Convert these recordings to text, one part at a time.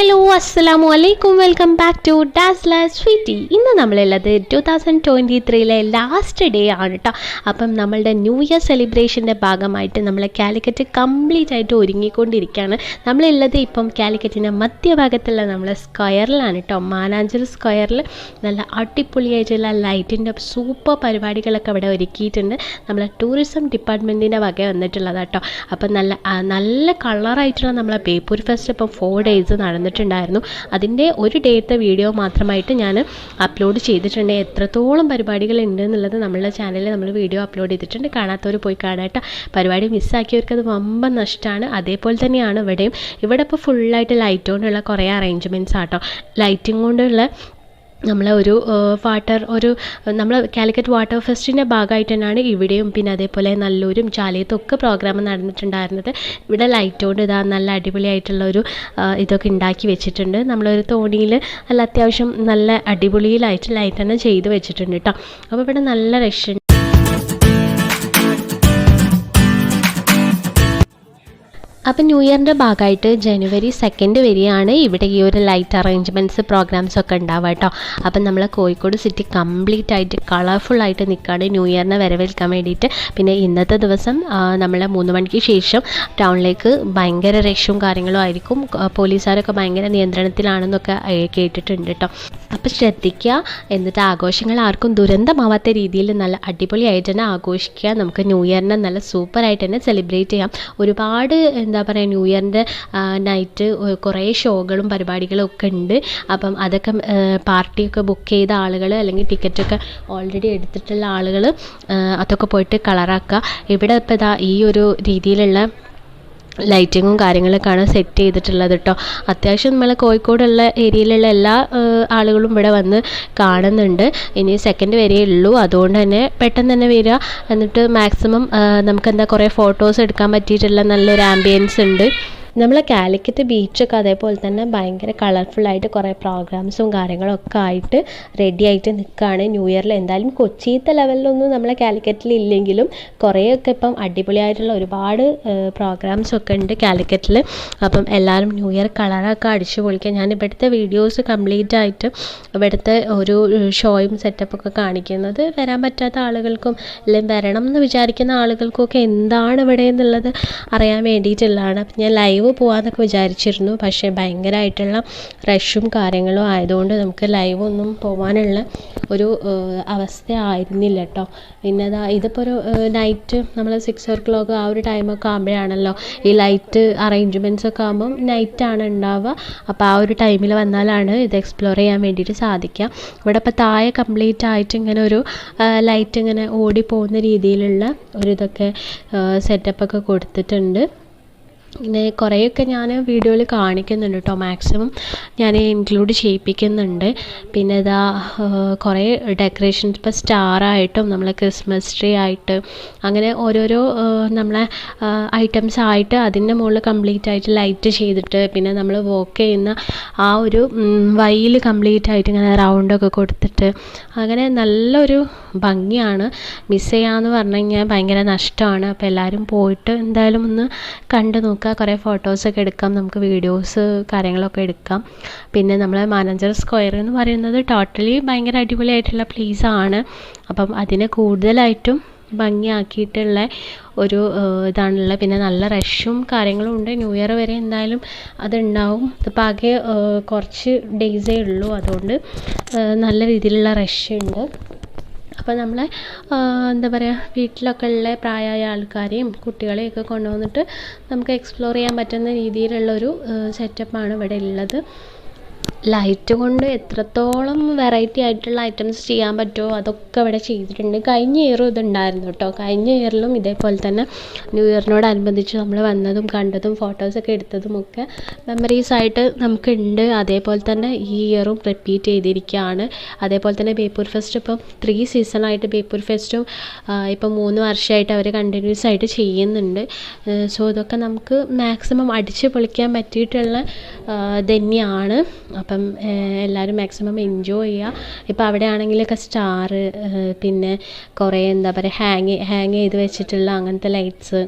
Hello അസ്സാം വലൈക്കും welcome back to Dazzle Sweetie ഇന്ന് നമ്മളുള്ളത് ടു തൗസൻഡ് ട്വന്റി ത്രീയിലെ ലാസ്റ്റ് ഡേ ആണ് കേട്ടോ അപ്പം നമ്മളുടെ ന്യൂ ഇയർ സെലിബ്രേഷന്റെ ഭാഗമായിട്ട് നമ്മൾ കാലിക്കറ്റ് കംപ്ലീറ്റ് ആയിട്ട് ഒരുങ്ങിക്കൊണ്ടിരിക്കുകയാണ്. നമ്മളുള്ളത് ഇപ്പം കാലിക്കറ്റിന്റെ മധ്യഭാഗത്തുള്ള നമ്മളെ സ്ക്വയറിലാണ് കേട്ടോ മാനാഞ്ചൽ സ്ക്വയറിൽ നല്ല അടിപൊളിയായിട്ടുള്ള ലൈറ്റിന്റെ സൂപ്പർ പരിപാടികളൊക്കെ അവിടെ ഒരുക്കിയിട്ടുണ്ട്. നമ്മളെ ടൂറിസം ഡിപ്പാർട്ട്മെന്റിന്റെ വക വന്നിട്ടുള്ളതാണ് കേട്ടോ അപ്പം നല്ല നല്ല കളറായിട്ടുള്ള നമ്മളെ ബേപ്പൂർ ഫെസ്റ്റ് ഇപ്പം ഫോർ ഡേയ്സ് നടന്നിട്ടുണ്ടായിരുന്നു അതിന്റെ ഒരു ഡേത്തെ വീഡിയോ മാത്രമായിട്ട് ഞാൻ അപ്ലോഡ് ചെയ്തിട്ടുണ്ട്. എത്രത്തോളം പരിപാടികൾ ഉണ്ട് എന്നുള്ളത് നമ്മളുടെ ചാനലിൽ നമ്മൾ വീഡിയോ അപ്ലോഡ് ചെയ്തിട്ടുണ്ട്. കാണാത്തവർ പോയി കാണാട്ടോ. പരിപാടി മിസ്സാക്കിയവർക്ക് അത് വമ്പ നഷ്ടമാണ്. അതേപോലെ തന്നെയാണ് ഇവിടെയും. ഇവിടെ ഇപ്പോൾ ഫുള്ളായിട്ട് ലൈറ്റ് കൊണ്ടുള്ള കുറേ അറേഞ്ച്മെന്റ്സ് ആട്ടോ ലൈറ്റിംഗ് കൊണ്ടുള്ള നമ്മളെ ഒരു വാട്ടർ ഒരു നമ്മൾ കാലിക്കറ്റ് വാട്ടർ ഫെസ്റ്റിന്റെ ഭാഗമായിട്ട് തന്നെയാണ് ഇവിടെയും പിന്നെ അതേപോലെ നല്ലൂരും ചാലയത്തും ഒക്കെ പ്രോഗ്രാം നടന്നിട്ടുണ്ടായിരുന്നത്. ഇവിടെ ലൈറ്റ് കൊണ്ട് ഇതാ നല്ല അടിപൊളിയായിട്ടുള്ള ഒരു ഇതൊക്കെ ഉണ്ടാക്കി വെച്ചിട്ടുണ്ട്. നമ്മളൊരു തോണിയിൽ നല്ല അത്യാവശ്യം നല്ല അടിപൊളിയിലായിട്ട് ലൈറ്റ് തന്നെ ചെയ്ത് വെച്ചിട്ടുണ്ട് കേട്ടോ അപ്പോൾ ഇവിടെ നല്ല രക്ഷ അപ്പം ന്യൂ ഇയറിന്റെ ഭാഗമായിട്ട് ജനുവരി സെക്കൻഡ് വരെയാണ് ഇവിടെ ഈ ഒരു ലൈറ്റ് അറേഞ്ച്മെന്റ്സ് പ്രോഗ്രാംസ് ഒക്കെ ഉണ്ടാവുക കേട്ടോ അപ്പം നമ്മൾ കോഴിക്കോട് സിറ്റി കംപ്ലീറ്റ് ആയിട്ട് കളർഫുൾ ആയിട്ട് നിൽക്കുകയാണ് ന്യൂ ഇയറിനെ വരവേൽക്കാൻ വേണ്ടിയിട്ട്. പിന്നെ ഇന്നത്തെ ദിവസം നമ്മൾ മൂന്ന് മണിക്ക് ശേഷം ടൗണിലേക്ക് ഭയങ്കര രക്ഷവും കാര്യങ്ങളും ആയിരിക്കും. പോലീസുകാരൊക്കെ ഭയങ്കര നിയന്ത്രണത്തിലാണെന്നൊക്കെ കേട്ടിട്ടുണ്ട് കേട്ടോ അപ്പം ശ്രദ്ധിക്കുക എന്നിട്ട് ആഘോഷങ്ങൾ ആർക്കും ദുരന്തമാവാത്ത രീതിയിൽ നല്ല അടിപൊളിയായിട്ട് തന്നെ ആഘോഷിക്കുക നമുക്ക് ന്യൂ ഇയറിനെ നല്ല സൂപ്പറായിട്ട് തന്നെ സെലിബ്രേറ്റ് ചെയ്യാം. ഒരുപാട് എന്താ പറയുക ന്യൂ ഇയറിന്റെ നൈറ്റ് കുറേ ഷോകളും പരിപാടികളും ഒക്കെ ഉണ്ട്. അപ്പം അതൊക്കെ പാർട്ടിയൊക്കെ ബുക്ക് ചെയ്ത ആളുകൾ അല്ലെങ്കിൽ ടിക്കറ്റൊക്കെ ഓൾറെഡി എടുത്തിട്ടുള്ള ആളുകൾ അതൊക്കെ പോയിട്ട് കളറാക്കുക ഇവിടെ ഇപ്പോൾ ഇതാ ഈ ഒരു രീതിയിലുള്ള ലൈറ്റിങ്ങും കാര്യങ്ങളൊക്കെയാണ് സെറ്റ് ചെയ്തിട്ടുള്ളത് കേട്ടോ അത്യാവശ്യം നമ്മളെ കോഴിക്കോടുള്ള ഏരിയയിലുള്ള എല്ലാ ആളുകളും ഇവിടെ വന്ന് കാണുന്നുണ്ട്. ഇനി സെക്കൻഡ് വരെയേ ഉള്ളൂ. അതുകൊണ്ട് തന്നെ പെട്ടെന്ന് തന്നെ വരിക എന്നിട്ട് മാക്സിമം നമുക്ക് എന്താ കുറേ ഫോട്ടോസ് എടുക്കാൻ പറ്റിയിട്ടുള്ള നല്ലൊരു ആംബിയൻസ് ഉണ്ട്. നമ്മളെ കാലിക്കറ്റ് ബീച്ചൊക്കെ അതേപോലെ തന്നെ ഭയങ്കര കളർഫുള്ളായിട്ട് കുറേ പ്രോഗ്രാംസും കാര്യങ്ങളൊക്കെ ആയിട്ട് റെഡി ആയിട്ട് നിൽക്കുകയാണ് ന്യൂ ഇയറിൽ എന്തായാലും കൊച്ചിയിലത്തെ ലെവലിലൊന്നും നമ്മളെ കാലിക്കറ്റിൽ ഇല്ലെങ്കിലും കുറേയൊക്കെ ഇപ്പം അടിപൊളിയായിട്ടുള്ള ഒരുപാട് പ്രോഗ്രാംസ് ഒക്കെ ഉണ്ട് കാലിക്കറ്റിൽ. അപ്പം എല്ലാവരും ന്യൂ ഇയർ കളറൊക്കെ അടിച്ചു പൊളിക്കുക ഞാൻ ഇവിടുത്തെ വീഡിയോസ് കംപ്ലീറ്റ് ആയിട്ട് ഇവിടുത്തെ ഒരു ഷോയും സെറ്റപ്പൊക്കെ കാണിക്കുന്നത് വരാൻ പറ്റാത്ത ആളുകൾക്കും അല്ലെങ്കിൽ വരണം എന്ന് വിചാരിക്കുന്ന ആളുകൾക്കും ഒക്കെ എന്താണ് ഇവിടെ എന്നുള്ളത് അറിയാൻ വേണ്ടിയിട്ടുള്ളതാണ്. അപ്പം ഞാൻ ലൈവ് പോകാമെന്നൊക്കെ വിചാരിച്ചിരുന്നു. പക്ഷേ ഭയങ്കരമായിട്ടുള്ള റഷും കാര്യങ്ങളും ആയതുകൊണ്ട് നമുക്ക് ലൈവ് ഒന്നും പോകാനുള്ള ഒരു അവസ്ഥ ആയിരുന്നില്ല കേട്ടോ. പിന്നെ അതാ ഇതിപ്പോൾ ഒരു നൈറ്റ് നമ്മൾ സിക്സ് ഓ ക്ലോക്ക് ആ ഒരു ടൈമൊക്കെ ആകുമ്പോഴാണല്ലോ ഈ ലൈറ്റ് അറേഞ്ച്മെന്റ്സ് ഒക്കെ ആകുമ്പം നൈറ്റാണ് ഉണ്ടാവുക. അപ്പോൾ ആ ഒരു ടൈമിൽ വന്നാലാണ് ഇത് എക്സ്പ്ലോർ ചെയ്യാൻ വേണ്ടിയിട്ട് സാധിക്കുക. ഇവിടെ ഇപ്പോൾ താഴെ കംപ്ലീറ്റ് ആയിട്ട് ഇങ്ങനെ ഒരു ലൈറ്റ് ഇങ്ങനെ ഓടി പോകുന്ന രീതിയിലുള്ള ഒരു ഇതൊക്കെ സെറ്റപ്പൊക്കെ കൊടുത്തിട്ടുണ്ട്. പിന്നെ കുറേയൊക്കെ ഞാൻ വീഡിയോയിൽ കാണിക്കുന്നുണ്ട് കേട്ടോ. മാക്സിമം ഞാൻ ഇൻക്ലൂഡ് ചെയ്യിപ്പിക്കുന്നുണ്ട്. പിന്നെ ഇതാ കുറേ ഡെക്കറേഷൻസ് ഇപ്പോൾ സ്റ്റാറായിട്ടും നമ്മളെ ക്രിസ്മസ് ട്രീ ആയിട്ട് അങ്ങനെ ഓരോരോ നമ്മളെ ഐറ്റംസ് ആയിട്ട് അതിന്റെ മുകളിൽ കംപ്ലീറ്റ് ആയിട്ട് ലൈറ്റ് ചെയ്തിട്ട് പിന്നെ നമ്മൾ വോക്ക് ചെയ്യുന്ന ആ ഒരു വഴിയിൽ കംപ്ലീറ്റ് ആയിട്ട് ഇങ്ങനെ റൗണ്ടൊക്കെ കൊടുത്തിട്ട് അങ്ങനെ നല്ലൊരു ഭംഗിയാണ്. മിസ് ചെയ്യാന്ന് പറഞ്ഞു കഴിഞ്ഞാൽ ഭയങ്കര നഷ്ടമാണ് അപ്പോൾ എല്ലാവരും പോയിട്ട് എന്തായാലും ഒന്ന് കണ്ടു നോക്കുക കുറേ ഫോട്ടോസൊക്കെ എടുക്കാം. നമുക്ക് വീഡിയോസ് കാര്യങ്ങളൊക്കെ എടുക്കാം. പിന്നെ നമ്മളെ മാനേജർ സ്ക്വയർ എന്ന് പറയുന്നത് ടോട്ടലി ഭയങ്കര അടിപൊളിയായിട്ടുള്ള ആണ്. അപ്പം അതിനെ കൂടുതലായിട്ടും ഭംഗിയാക്കിയിട്ടുള്ള ഒരു ഇതാണുള്ളത്. പിന്നെ നല്ല റഷും കാര്യങ്ങളും ഉണ്ട്. ന്യൂ ഇയർ വരെ എന്തായാലും അതുണ്ടാവും. ഇതിപ്പോൾ ആകെ കുറച്ച് ഡേയ്സേ ഉള്ളൂ. അതുകൊണ്ട് നല്ല രീതിയിലുള്ള റഷ് ഉണ്ട്. അപ്പോൾ നമ്മളെ എന്താ പറയുക വീട്ടിലൊക്കെ ഉള്ള പ്രായമായ ആൾക്കാരെയും കുട്ടികളെയൊക്കെ കൊണ്ടുവന്നിട്ട് നമുക്ക് എക്സ്പ്ലോർ ചെയ്യാൻ പറ്റുന്ന രീതിയിലുള്ളൊരു സെറ്റപ്പാണ് ഇവിടെ ഉള്ളത്. ലൈറ്റ് കൊണ്ട് എത്രത്തോളം വെറൈറ്റി ആയിട്ടുള്ള ഐറ്റംസ് ചെയ്യാൻ പറ്റുമോ അതൊക്കെ ഇവിടെ ചെയ്തിട്ടുണ്ട്. കഴിഞ്ഞ ഇയറും ഇതുണ്ടായിരുന്നു കേട്ടോ. കഴിഞ്ഞ ഇയറിലും ഇതേപോലെ തന്നെ ന്യൂ ഇയറിനോടനുബന്ധിച്ച് നമ്മൾ വന്നതും കണ്ടതും ഫോട്ടോസൊക്കെ എടുത്തതും ഒക്കെ മെമ്മറീസ് ആയിട്ട് നമുക്കുണ്ട്. അതേപോലെ തന്നെ ഈ ഇയറും റിപ്പീറ്റ് ചെയ്തിരിക്കുകയാണ്. അതേപോലെ തന്നെ ബേപ്പൂർ ഫെസ്റ്റ് ഇപ്പം ത്രീ സീസണായിട്ട് ബേപ്പൂർ ഫെസ്റ്റും ഇപ്പം മൂന്ന് വർഷമായിട്ട് അവർ കണ്ടിന്യൂസ് ആയിട്ട് ചെയ്യുന്നുണ്ട്. സോ ഇതൊക്കെ നമുക്ക് മാക്സിമം അടിച്ച് പൊളിക്കാൻ പറ്റിയിട്ടുള്ള ഇതന്നെയാണ് തന്നെയാണ്. അപ്പം എല്ലാവരും മാക്സിമം എൻജോയ് ചെയ്യുക ഇപ്പോൾ അവിടെ ആണെങ്കിലൊക്കെ സ്റ്റാർ പിന്നെ കുറേ എന്താ പറയുക ഹാങ് ഹാങ് ചെയ്ത് വെച്ചിട്ടുള്ള അങ്ങനത്തെ ലൈറ്റ്സ്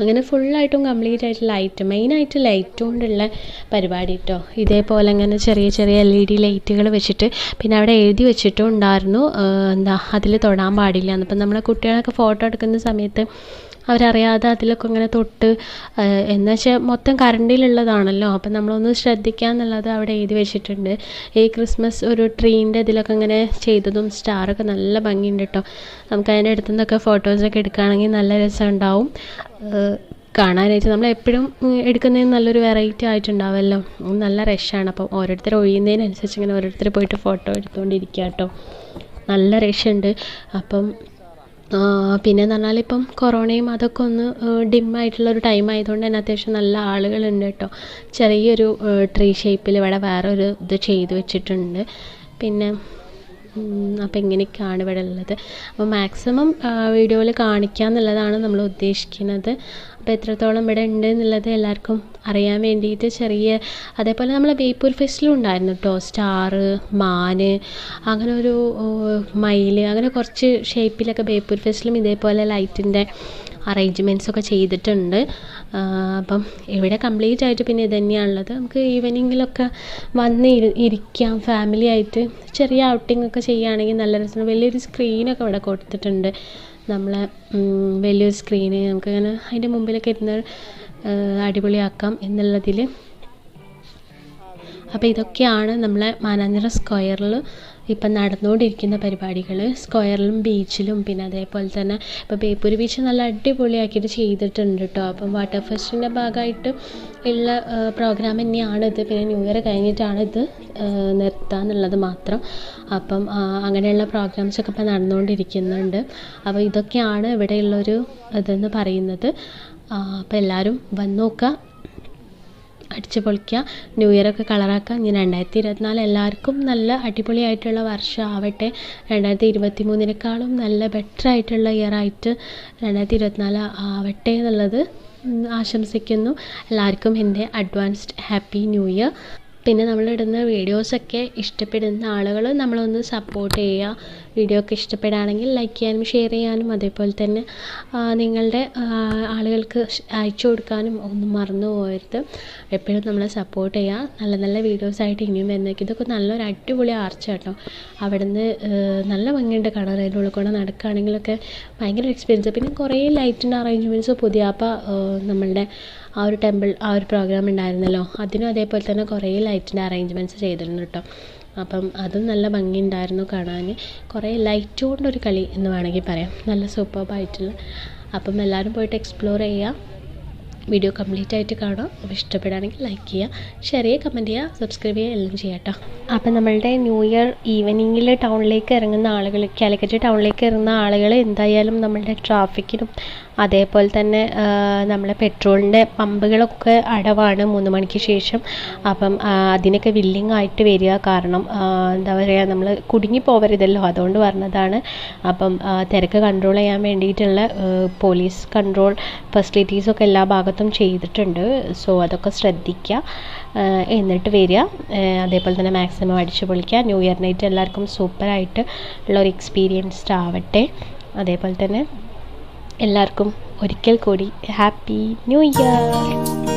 അങ്ങനെ ഫുള്ളായിട്ടും കംപ്ലീറ്റ് ആയിട്ട് ലൈറ്റ് മെയിനായിട്ട് ലൈറ്റ് കൊണ്ടുള്ള പരിപാടി കേട്ടോ ഇതേപോലെ അങ്ങനെ ചെറിയ ചെറിയ എൽ ഇ ഡി ലൈറ്റുകൾ വെച്ചിട്ട് പിന്നെ അവിടെ എഴുതി വെച്ചിട്ടും ഉണ്ടായിരുന്നു എന്താ അതിൽ തൊടാൻ പാടില്ല. എന്ന് അപ്പം നമ്മളെ കുട്ടികളൊക്കെ ഫോട്ടോ എടുക്കുന്ന സമയത്ത് അവരറിയാതെ അതിലൊക്കെ ഇങ്ങനെ തൊട്ട് എന്ന് വെച്ചാൽ മൊത്തം കറണ്ടിലുള്ളതാണല്ലോ അപ്പം നമ്മളൊന്ന് ശ്രദ്ധിക്കുക എന്നുള്ളത് അവിടെ എഴുതി വെച്ചിട്ടുണ്ട്. ഈ ക്രിസ്മസ് ഒരു ട്രീന്റെ ഇതിലൊക്കെ ഇങ്ങനെ ചെയ്തതും സ്റ്റാറൊക്കെ നല്ല ഭംഗിയുണ്ട് കേട്ടോ നമുക്ക് അതിന്റെ അടുത്തു നിന്നൊക്കെ ഫോട്ടോസൊക്കെ എടുക്കുകയാണെങ്കിൽ നല്ല രസം ഉണ്ടാവും കാണാനായിട്ട് നമ്മൾ എപ്പോഴും എടുക്കുന്നതിന് നല്ലൊരു വെറൈറ്റി ആയിട്ടുണ്ടാവുമല്ലോ നല്ല റഷാണ് അപ്പം ഓരോരുത്തർ ഒഴിയുന്നതിനനുസരിച്ച് ഇങ്ങനെ ഓരോരുത്തർ പോയിട്ട് ഫോട്ടോ എടുത്തുകൊണ്ടിരിക്കുക കേട്ടോ നല്ല റഷുണ്ട് അപ്പം ആ, പിന്നെന്ന് പറഞ്ഞാൽ ഇപ്പം കൊറോണയും അതൊക്കെ ഒന്ന് ഡിമ്മായിട്ടുള്ള ഒരു ടൈം ആയതുകൊണ്ട് തന്നെ അത്യാവശ്യം നല്ല ആളുകളുണ്ട് കേട്ടോ. ചെറിയൊരു ട്രീ ഷേപ്പിൽ ഇവിടെ വേറൊരു ഇത് ചെയ്ത് വെച്ചിട്ടുണ്ട്. പിന്നെ അപ്പോൾ ഇങ്ങനെയൊക്കെയാണ് ഇവിടെ ഉള്ളത്. അപ്പോൾ മാക്സിമം വീഡിയോയിൽ കാണിക്കുക എന്നുള്ളതാണ് നമ്മൾ ഉദ്ദേശിക്കുന്നത്. അപ്പോൾ എത്രത്തോളം ഇവിടെ ഉണ്ട് എന്നുള്ളത് എല്ലാവർക്കും അറിയാൻ വേണ്ടിയിട്ട് ചെറിയ അതേപോലെ നമ്മളെ ബേപ്പൂർ ഫെസ്റ്റിലും ഉണ്ടായിരുന്നു കേട്ടോ സ്റ്റാറ് മാന് അങ്ങനെ ഒരു മയിൽ അങ്ങനെ കുറച്ച് ഷേപ്പിലൊക്കെ ബേപ്പൂർ ഫെസ്റ്റിലും ഇതേപോലെ ലൈറ്റിന്റെ അറേഞ്ച്മെന്റ്സ് ഒക്കെ ചെയ്തിട്ടുണ്ട്. അപ്പം ഇവിടെ കംപ്ലീറ്റ് ആയിട്ട് പിന്നെ ഇത് തന്നെയാണുള്ളത്. നമുക്ക് ഈവനിങ്ങിലൊക്കെ വന്ന് ഇരിക്കാം ഫാമിലി ആയിട്ട്. ചെറിയ ഔട്ടിംഗ് ഒക്കെ ചെയ്യുകയാണെങ്കിൽ നല്ല രസമാണ്. വലിയൊരു സ്ക്രീനൊക്കെ ഇവിടെ കൊടുത്തിട്ടുണ്ട്. നമ്മളെ വലിയൊരു സ്ക്രീന് നമുക്കങ്ങനെ അതിന്റെ മുമ്പിലൊക്കെ ഇരുന്ന് അടിപൊളിയാക്കാം എന്നുള്ളതിൽ. അപ്പോൾ ഇതൊക്കെയാണ് നമ്മളെ മാനാഞ്ചിറ സ്ക്വയറിൽ ഇപ്പം നടന്നുകൊണ്ടിരിക്കുന്ന പരിപാടികൾ. സ്ക്വയറിലും ബീച്ചിലും പിന്നെ അതേപോലെ തന്നെ ഇപ്പോൾ ബേപ്പൂർ ബീച്ച് നല്ല അടിപൊളിയാക്കിയിട്ട് ചെയ്തിട്ടുണ്ട് കേട്ടോ അപ്പം വാട്ടർ ഫെസ്റ്റിന്റെ ഭാഗമായിട്ട് ഉള്ള പ്രോഗ്രാം തന്നെയാണിത് പിന്നെ ന്യൂ ഇയർ കഴിഞ്ഞിട്ടാണ് ഇത് നിർത്തുക എന്നുള്ളത് മാത്രം. അപ്പം അങ്ങനെയുള്ള പ്രോഗ്രാംസൊക്കെ ഇപ്പം നടന്നുകൊണ്ടിരിക്കുന്നുണ്ട്. അപ്പോൾ ഇതൊക്കെയാണ് ഇവിടെയുള്ളൊരു ഇതെന്ന് പറയുന്നത്. അപ്പോൾ എല്ലാവരും വന്ന് നോക്കുക അടിച്ച് പൊളിക്കുക ന്യൂ ഇയറൊക്കെ കളറാക്കുക ഇനി രണ്ടായിരത്തി ഇരുപത്തിനാല് എല്ലാവർക്കും നല്ല അടിപൊളിയായിട്ടുള്ള വർഷം ആവട്ടെ. രണ്ടായിരത്തി ഇരുപത്തി മൂന്നിനേക്കാളും നല്ല ബെറ്റർ ആയിട്ടുള്ള ഇയർ ആയിട്ട് രണ്ടായിരത്തി ഇരുപത്തിനാല് ആവട്ടെ എന്നുള്ളത് ആശംസിക്കുന്നു. എല്ലാവർക്കും എന്റെ അഡ്വാൻസ്ഡ് ഹാപ്പി ന്യൂ ഇയർ പിന്നെ നമ്മളിടുന്ന വീഡിയോസൊക്കെ ഇഷ്ടപ്പെടുന്ന ആളുകൾ നമ്മളൊന്ന് സപ്പോർട്ട് ചെയ്യുക. വീഡിയോ ഒക്കെ ഇഷ്ടപ്പെടുകയാണെങ്കിൽ ലൈക്ക് ചെയ്യാനും ഷെയർ ചെയ്യാനും അതേപോലെ തന്നെ നിങ്ങളുടെ ആളുകൾക്ക് അയച്ചു കൊടുക്കാനും ഒന്നും മറന്നു പോകരുത്. എപ്പോഴും നമ്മളെ സപ്പോർട്ട് ചെയ്യുക. നല്ല നല്ല വീഡിയോസായിട്ട് ഇനിയും വരുന്നേക്ക് ഇതൊക്കെ നല്ലൊരു അടിപൊളി ആർച്ച കേട്ടോ. അവിടെ നിന്ന് നല്ല ഭംഗിയുണ്ട് കാണാൻ അതിന്റെ ഉള്ളിൽ കൂടെ നടക്കുകയാണെങ്കിലൊക്കെ ഭയങ്കര എക്സ്പീരിയൻസ് പിന്നെ കുറേ ലൈറ്റിന്റെ അറേഞ്ച്മെന്റ്സ് പുതിയ അപ്പം നമ്മളുടെ ആ ഒരു ടെമ്പിൾ ആ ഒരു പ്രോഗ്രാം ഉണ്ടായിരുന്നല്ലോ. അതിനും അതേപോലെ തന്നെ കുറേ ലൈറ്റിന്റെ അറേഞ്ച്മെന്റ്സ് ചെയ്തിരുന്നു കേട്ടോ അപ്പം അതും നല്ല ഭംഗിയുണ്ടായിരുന്നു കാണാൻ. കുറേ ലൈറ്റ് കൊണ്ടൊരു കളി എന്ന് വേണമെങ്കിൽ പറയാം. നല്ല സൂപ്പർബായിട്ടുള്ള അപ്പം എല്ലാവരും പോയിട്ട് എക്സ്പ്ലോർ ചെയ്യുക. വീഡിയോ കംപ്ലീറ്റ് ആയിട്ട് കാണുക. അപ്പോൾ ഇഷ്ടപ്പെടുകയാണെങ്കിൽ ലൈക്ക് ചെയ്യുക ഷെയർ ചെയ്യുക കമന്റ് ചെയ്യുക സബ്സ്ക്രൈബ് ചെയ്യുക എല്ലാം ചെയ്യാം കേട്ടോ അപ്പം നമ്മളുടെ ന്യൂ ഇയർ ഈവനിങ്ങിൽ ടൗണിലേക്ക് ഇറങ്ങുന്ന ആളുകൾ കാലിക്കറ്റ് ടൗണിലേക്ക് ഇറങ്ങുന്ന ആളുകൾ എന്തായാലും നമ്മളുടെ ട്രാഫിക്കിനും അതേപോലെ തന്നെ നമ്മളെ പെട്രോളിന്റെ പമ്പുകളൊക്കെ അടവാണ് മൂന്ന് മണിക്ക് ശേഷം. അപ്പം അതിനൊക്കെ വില്ലിങ് ആയിട്ട് വരിക കാരണം എന്താ പറയുക നമ്മൾ കുടുങ്ങി പോവരുതല്ലോ. അതുകൊണ്ട് പറഞ്ഞതാണ്. അപ്പം തിരക്ക് കൺട്രോൾ ചെയ്യാൻ വേണ്ടിയിട്ടുള്ള പോലീസ് കൺട്രോൾ ഫെസിലിറ്റീസൊക്കെ എല്ലാ ഭാഗത്തും ചെയ്തിട്ടുണ്ട്. സോ അതൊക്കെ ശ്രദ്ധിക്കുക എന്നിട്ട് വരിക. അതേപോലെ തന്നെ മാക്സിമം അടിച്ചു പൊളിക്കുക ന്യൂ ഇയർ നൈറ്റ് എല്ലാവർക്കും സൂപ്പറായിട്ട് ഉള്ള ഒരു എക്സ്പീരിയൻസ്ഡ് ആവട്ടെ. അതേപോലെ തന്നെ എല്ലാവർക്കും ഒരിക്കൽ കൂടി ഹാപ്പി ന്യൂ ഇയർ.